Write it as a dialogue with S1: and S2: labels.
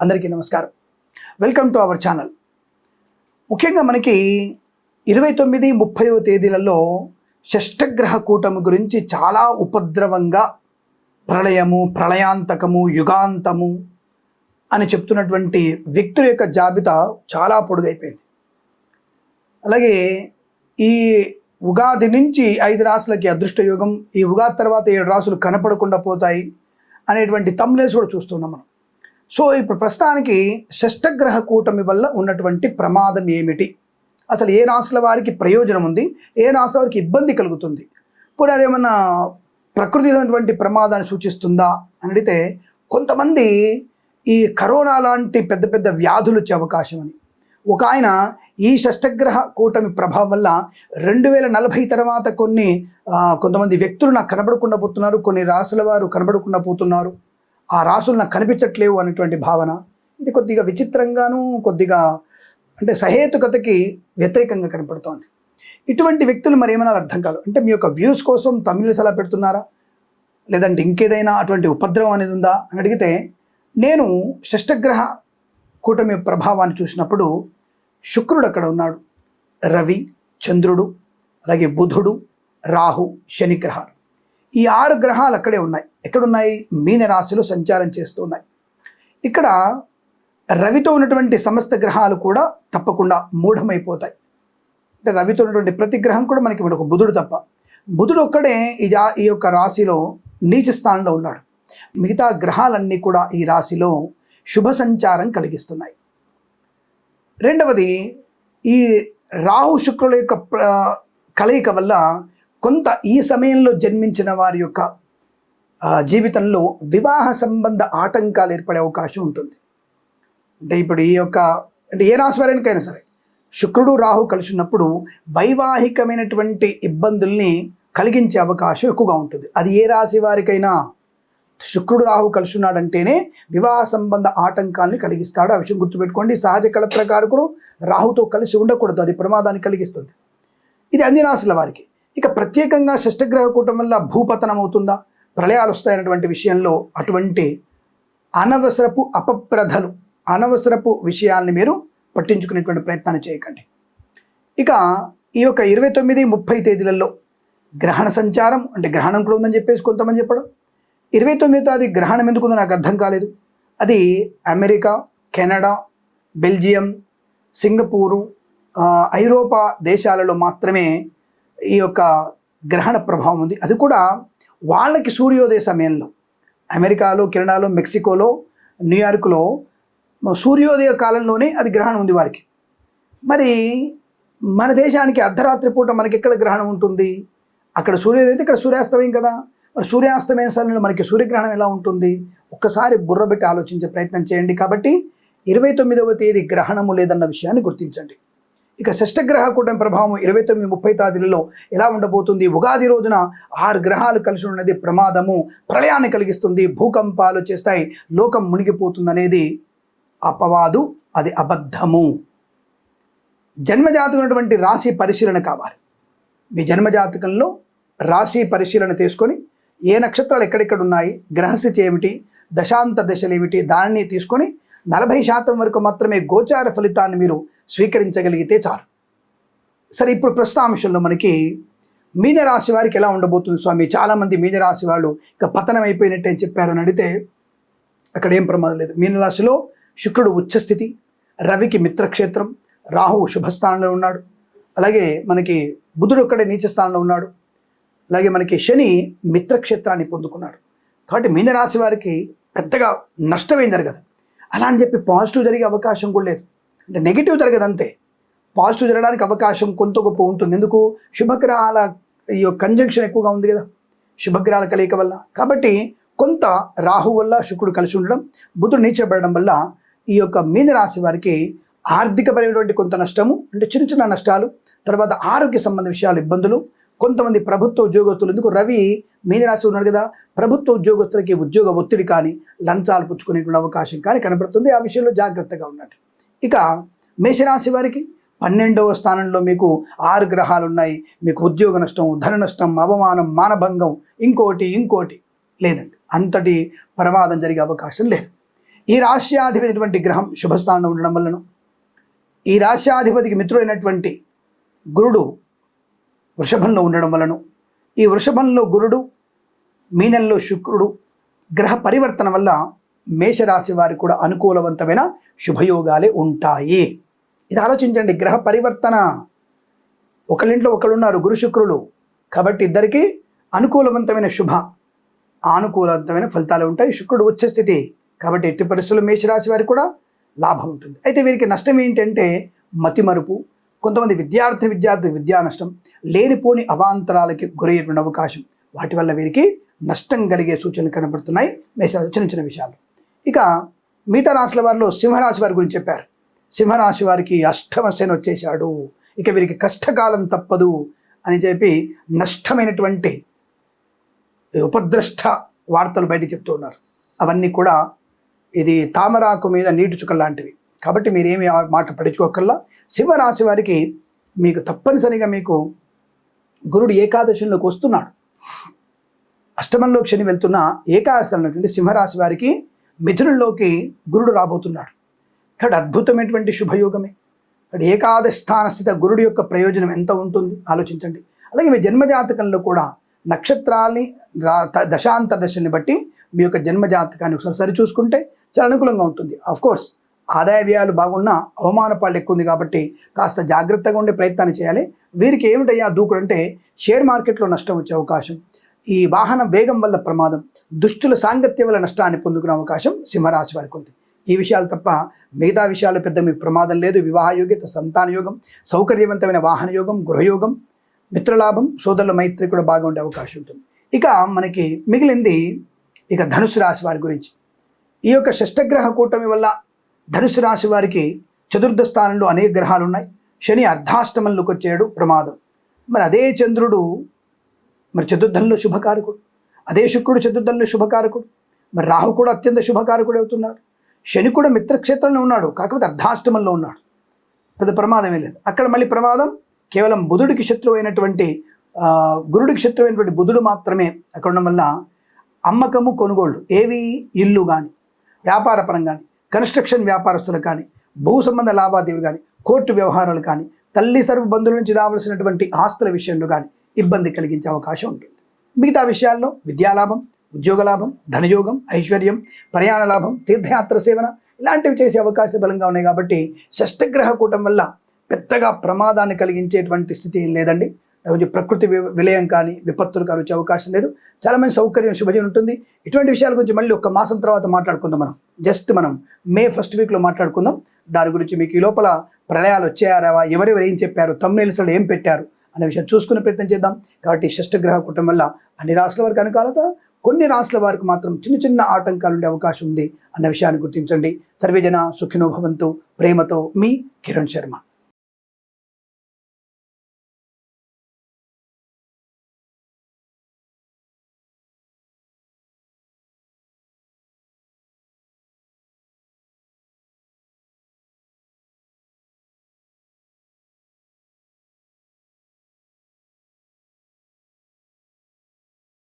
S1: అందరికీ నమస్కారం. Welcome to our channel ముఖ్యంగా మనకి ఇరవై తొమ్మిది ముప్పైవ తేదీలలో షష్టగ్రహ కూటమి గురించి చాలా ఉపద్రవంగా ప్రళయము ప్రళయాంతకము యుగాంతము అని చెప్తున్నటువంటి వ్యక్తుల యొక్క జాబితా చాలా పొడుగైపోయింది. అలాగే ఈ ఉగాది నుంచి ఐదు రాసులకి అదృష్ట యోగం ఈ ఉగాది తర్వాత ఏడు రాసులు కనపడకుండా పోతాయి అనేటువంటి తమ్లేసు కూడా చూస్తున్నాం మనం. సో ఇప్పుడు ప్రస్తుతానికి షష్టగ్రహ కూటమి వల్ల ఉన్నటువంటి ప్రమాదం ఏమిటి? అసలు ఏ రాశుల వారికి ప్రయోజనం ఉంది? ఏ రాశుల వారికి ఇబ్బంది కలుగుతుంది? పోనీ అదేమన్నా ప్రకృతి ప్రమాదాన్ని సూచిస్తుందా అని అడిగితే కొంతమంది ఈ కరోనా లాంటి పెద్ద పెద్ద వ్యాధులు వచ్చే అవకాశం అని. ఒక ఆయన ఈ షష్టగ్రహ కూటమి ప్రభావం వల్ల రెండు వేల నలభై తర్వాత కొన్ని కొంతమంది వ్యక్తులు నాకు కనబడకుండా పోతున్నారు కొన్ని రాసుల వారు కనబడకుండా పోతున్నారు. ఆ రాసులు నాకు కనిపించట్లేవు అనేటువంటి భావన. ఇది కొద్దిగా విచిత్రంగాను కొద్దిగా అంటే సహేతుకతకి వ్యతిరేకంగా కనపడుతోంది. ఇటువంటి వ్యక్తులు మరి ఏమైనా అర్థం కాదు. అంటే మీ యొక్క వ్యూస్ కోసం తమిళ సలా పెడుతున్నారా? లేదంటే ఇంకేదైనా అటువంటి ఉపద్రవం అనేది ఉందా? అని అడిగితే నేను షష్టగ్రహ కూటమి ప్రభావాన్ని చూసినప్పుడు శుక్రుడు అక్కడ ఉన్నాడు. రవి చంద్రుడు అలాగే బుధుడు రాహు శనిగ్రహాలు ఈ ఆరు గ్రహాలు అక్కడే ఉన్నాయి. ఎక్కడున్నాయి? మీన రాశిలో సంచారం చేస్తూ ఉన్నాయి. ఇక్కడ రవితో ఉన్నటువంటి సమస్త గ్రహాలు కూడా తప్పకుండా మూఢమైపోతాయి. అంటే రవితో ఉన్నటువంటి ప్రతి గ్రహం కూడా మనకి ఇప్పుడు ఒక బుధుడు తప్ప. బుధుడు ఒక్కడే ఈ జా ఈ యొక్క రాశిలో నీచ స్థానంలో ఉన్నాడు. మిగతా గ్రహాలన్నీ కూడా ఈ రాశిలో శుభ సంచారం కలిగిస్తున్నాయి. రెండవది ఈ రాహు శుక్రుల యొక్క కలయిక వల్ల కొంత ఈ సమయంలో జన్మించిన వారి యొక్క జీవితంలో వివాహ సంబంధ ఆటంకాలు ఏర్పడే అవకాశం ఉంటుంది. అంటే ఇప్పుడు ఈ యొక్క అంటే ఏ రాశి వారికైనా సరే శుక్రుడు రాహు కలిసి ఉన్నప్పుడు వైవాహికమైనటువంటి ఇబ్బందుల్ని కలిగించే అవకాశం ఎక్కువగా ఉంటుంది. అది ఏ రాశి వారికైనా శుక్రుడు రాహు కలిసి ఉన్నాడంటేనే వివాహ సంబంధ ఆటంకాన్ని కలిగిస్తాడు. ఆ విషయం గుర్తుపెట్టుకోండి. సహజ కళత్రకారకుడు రాహుతో కలిసి ఉండకూడదు. అది ప్రమాదాన్ని కలిగిస్తుంది. ఇది అన్ని రాశుల వారికి. ఇక ప్రత్యేకంగా షష్టగ్రహ కూటం వల్ల భూపతనం అవుతుందా? ప్రళయాలు వస్తాయన్నటువంటి విషయంలో అటువంటి అనవసరపు అపప్రధలు అనవసరపు విషయాల్ని మీరు పట్టించుకునేటువంటి ప్రయత్నాన్ని చేయకండి. ఇక ఈ యొక్క ఇరవై తొమ్మిది ముప్పై తేదీలలో గ్రహణ సంచారం అంటే గ్రహణం కూడా ఉందని చెప్పేసి కొంతమంది చెప్పడం. ఇరవై తొమ్మిదో తేదీ గ్రహణం ఎందుకుందో నాకు అర్థం కాలేదు. అది అమెరికా కెనడా బెల్జియం సింగపూరు ఐరోపా దేశాలలో మాత్రమే ఈ యొక్క గ్రహణ ప్రభావం ఉంది. అది కూడా వాళ్ళకి సూర్యోదయ సమయంలో. అమెరికాలో కెనడాలో మెక్సికోలో న్యూయార్క్లో సూర్యోదయ కాలంలోనే అది గ్రహణం ఉంది వారికి. మరి మన దేశానికి అర్ధరాత్రి పూట మనకి ఎక్కడ గ్రహణం ఉంటుంది? అక్కడ సూర్యోదయం అయితే ఇక్కడ సూర్యాస్తమయం కదా. మరి సూర్యాస్తమయం సమయంలో మనకి సూర్యగ్రహణం ఎలా ఉంటుంది? ఒక్కసారి బుర్ర పెట్టి ఆలోచించే ప్రయత్నం చేయండి. కాబట్టి ఇరవై తొమ్మిదవ తేదీ గ్రహణము లేదన్న విషయాన్ని గుర్తించండి. ఇక షష్టగ్రహ కూటమి ప్రభావం ఇరవై తొమ్మిది ముప్పై తేదీలలో ఎలా ఉండబోతుంది? ఉగాది రోజున ఆరు గ్రహాలు కలిసి ఉన్నది ప్రమాదము ప్రళయాన్ని కలిగిస్తుంది భూకంపాలు చేస్తాయి లోకం మునిగిపోతుంది అనేది అపవాదు అది అబద్ధము. జన్మజాతకం ఉన్నటువంటి రాశి పరిశీలన కావాలి. మీ జన్మజాతకంలో రాశి పరిశీలన తీసుకొని ఏ నక్షత్రాలు ఎక్కడెక్కడ ఉన్నాయి గ్రహస్థితి ఏమిటి దశాంత దశలు ఏమిటి దానిని తీసుకొని నలభై శాతం వరకు మాత్రమే గోచార ఫలితాన్ని మీరు స్వీకరించగలిగితే చాలు. సరే ఇప్పుడు ప్రస్తుత అంశంలో మనకి మీనరాశి వారికి ఎలా ఉండబోతుంది స్వామి? చాలామంది మీనరాశి వాళ్ళు ఇక పతనం అయిపోయినట్టు అని చెప్పారు అని అడిగితే అక్కడ ఏం ప్రమాదం లేదు. మీనరాశిలో శుక్రుడు ఉచ్చస్థితి రవికి మిత్రక్షేత్రం రాహువు శుభస్థానంలో ఉన్నాడు. అలాగే మనకి బుధుడు ఒక్కడే నీచ స్థానంలో ఉన్నాడు. అలాగే మనకి శని మిత్రక్షేత్రాన్ని పొందుకున్నాడు. కాబట్టి మీనరాశి వారికి పెద్దగా నష్టమేం జరగదు. అలా అని చెప్పి పాజిటివ్ జరిగే అవకాశం కూడా లేదు. అంటే నెగిటివ్ జరగదు అంతే. పాజిటివ్ జరగడానికి అవకాశం కొంత గొప్ప ఉంటుంది. ఎందుకు? శుభగ్రహాల ఈ కంజంక్షన్ ఎక్కువగా ఉంది కదా. శుభగ్రహాల కలయిక వల్ల. కాబట్టి కొంత రాహు వల్ల శుక్రుడు కలిసి ఉండడం బుధుడు నీచబడడం వల్ల ఈ యొక్క మీనరాశి వారికి ఆర్థికపరమైనటువంటి కొంత నష్టము అంటే చిన్న చిన్న నష్టాలు తర్వాత ఆరోగ్య సంబంధ విషయాలు ఇబ్బందులు కొంతమంది ప్రభుత్వ ఉద్యోగస్తులు ఎందుకు రవి మీనరాశి ఉన్నాడు కదా ప్రభుత్వ ఉద్యోగస్తులకి ఉద్యోగ ఒత్తిడి కానీ లంచాలు పుచ్చుకునేటువంటి అవకాశం కానీ కనబడుతుంది ఆ విషయంలో జాగ్రత్తగా ఉండండి. ఇక మేషరాశి వారికి పన్నెండవ స్థానంలో మీకు ఆరు గ్రహాలు ఉన్నాయి. మీకు ఉద్యోగ నష్టం ధన నష్టం అవమానం మానభంగం ఇంకోటి ఇంకోటి లేదండి. అంతటి ప్రమాదం జరిగే అవకాశం లేదు. ఈ రాశ్యాధిపతి గ్రహం శుభస్థానంలో ఉండడం వలన ఈ రాశ్యాధిపతికి మిత్రుడైనటువంటి గురుడు వృషభంలో ఉండడం వలన ఈ వృషభంలో గురుడు మీనంలో శుక్రుడు గ్రహ పరివర్తన వల్ల మేషరాశి వారికి కూడా అనుకూలవంతమైన శుభయోగాలే ఉంటాయి. ఇది ఆలోచించండి గ్రహ పరివర్తన. ఒకళ్ళింట్లో ఒకళ్ళున్నారు గురు శుక్రులు కాబట్టి ఇద్దరికి అనుకూలవంతమైన శుభ ఆనుకూలవంతమైన ఫలితాలు ఉంటాయి. శుక్రుడు వచ్చే స్థితి కాబట్టి ఎట్టి పరిస్థితుల్లో మేషరాశి వారికి కూడా లాభం ఉంటుంది. అయితే వీరికి నష్టం ఏంటంటే మతిమరుపు కొంతమంది విద్యార్థి విద్యార్థి విద్యా నష్టం లేనిపోని అవాంతరాలకి గురయ్యేటువంటి అవకాశం. వాటి వల్ల వీరికి నష్టం కలిగే సూచనలు కనబడుతున్నాయి. మేషరాశి చిన్న చిన్న విషయాలు. ఇక మిగతా రాశుల వారిలో సింహరాశి వారి గురించి చెప్పారు. సింహరాశి వారికి అష్టమ వచ్చేశాడు. ఇక వీరికి కష్టకాలం తప్పదు అని చెప్పి నష్టమైనటువంటి ఉపద్రష్ట వార్తలు బయట చెప్తూ ఉన్నారు. అవన్నీ కూడా ఇది తామరాకు మీద నీటి చుక్క లాంటివి. కాబట్టి మీరేమి ఏమి మాట పడించుకోకల్లా సింహరాశి వారికి మీకు తప్పనిసరిగా మీకు గురుడు ఏకాదశంలోకి వస్తున్నాడు. అష్టమంలో శని వెళ్తున్న ఏకాదశంలోకి సింహరాశి వారికి మిథునంలోకి గురుడు రాబోతున్నాడు. ఇక్కడ అద్భుతమైనటువంటి శుభయోగమే. ఇక్కడ ఏకాదశ స్థాన స్థిత గురుడు యొక్క ప్రయోజనం ఎంత ఉంటుంది? ఆలోచించండి. అలాగే మీ జన్మజాతకంలో కూడా నక్షత్రాల్ని రా- దశాంతర దశల్ని బట్టి మీ యొక్క జన్మజాతకాన్ని ఒకసారి సరిచూసుకుంటే చాలా అనుకూలంగా ఉంటుంది. ఆఫ్ కోర్స్ ఆదాయ వ్యయాలు బాగున్నా అవమాన పాళ్ళు ఎక్కువ ఉంది కాబట్టి కాస్త జాగ్రత్తగా ఉండే ప్రయత్నాన్ని చేయాలి. వీరికి ఏమిటయ్యా దూకుడు అంటే షేర్ మార్కెట్లో నష్టం వచ్చే అవకాశం. ఈ వాహన వేగం వల్ల ప్రమాదం దుష్టుల సాంగత్యం వల్ల నష్టాన్ని పొందుకునే అవకాశం సింహరాశి వారికి ఉంది. ఈ విషయాలు తప్ప మిగతా విషయాలు పెద్ద మీకు ప్రమాదం లేదు. వివాహ యోగ్యత సంతాన యోగం సౌకర్యవంతమైన వాహన యోగం గృహయోగం మిత్రలాభం సోదరుల మైత్రి కూడా బాగా ఉండే అవకాశం ఉంటుంది. ఇక మనకి మిగిలింది ఇక ధనుసు రాశి వారి గురించి. ఈ యొక్క షష్టగ్రహ కూటమి వల్ల ధనుసు రాశి వారికి చతుర్థ స్థానంలో అనేక గ్రహాలు ఉన్నాయి శని అర్ధాష్టమంలోకి వచ్చాడు ప్రమాదం. మరి అదే చంద్రుడు మరి చతుర్థంలో శుభకారకుడు. అదే శుక్రుడు చతుర్థంలో శుభకారకుడు. మరి రాహు కూడా అత్యంత శుభకారకుడు అవుతున్నాడు. శని కూడా మిత్రక్షేత్రంలో ఉన్నాడు కాకపోతే అర్ధాష్టమంలో ఉన్నాడు. పెద్ద ప్రమాదమే లేదు. అక్కడ మళ్ళీ ప్రమాదం కేవలం బుధుడికి శత్రువు అయినటువంటి గురుడికి శత్రువు అయినటువంటి బుధుడు మాత్రమే అక్కడ ఉండడం వల్ల అమ్మకము కొనుగోళ్ళు ఏవి ఇల్లు కానీ వ్యాపార పరం కన్స్ట్రక్షన్ వ్యాపారస్తులు కానీ భూ సంబంధ లావాదేవీలు కానీ కోర్టు వ్యవహారాలు కానీ తల్లి సరుపు బంధువుల నుంచి రావాల్సినటువంటి ఆస్తుల విషయంలో కానీ ఇబ్బంది కలిగించే అవకాశం ఉంటుంది. మిగతా విషయాల్లో విద్యాలాభం ఉద్యోగ లాభం ధనయోగం ఐశ్వర్యం ప్రయాణ లాభం తీర్థయాత్ర సేవన ఇలాంటివి చేసే అవకాశాలు బలంగా ఉన్నాయి కాబట్టి షష్టగ్రహ కూటం వల్ల పెద్దగా ప్రమాదాన్ని కలిగించేటువంటి స్థితి ఏం లేదండి. రోజు ప్రకృతి వి- విలయం కానీ విపత్తులు కానీ వచ్చే అవకాశం లేదు. చాలా మంచి సౌకర్యం శుభజీవనం ఉంటుంది. ఇటువంటి విషయాల గురించి మళ్ళీ ఒక మాసం తర్వాత మాట్లాడుకుందాం మనం. జస్ట్ మనం మే ఫస్ట్ వీక్లో మాట్లాడుకుందాం. దాని గురించి మీకు ఈ లోపల ప్రళయాలు వచ్చాయారావా ఎవరెవరు ఏం చెప్పారు తమ్ముళ్ళు ఏం పెట్టారు అనే విషయం చూసుకునే ప్రయత్నం చేద్దాం. కాబట్టి షష్టగ్రహ కుటుంబం వల్ల అన్ని రాష్ట్రాల వారికి అనుకాలత కొన్ని రాష్ట్రాల వారికి మాత్రం చిన్న చిన్న ఆటంకాలు ఉండే అవకాశం ఉంది అన్న విషయాన్ని గుర్తించండి. సర్వేజన సుఖినో భవంతు. ప్రేమతో మీ కిరణ్ శర్మ.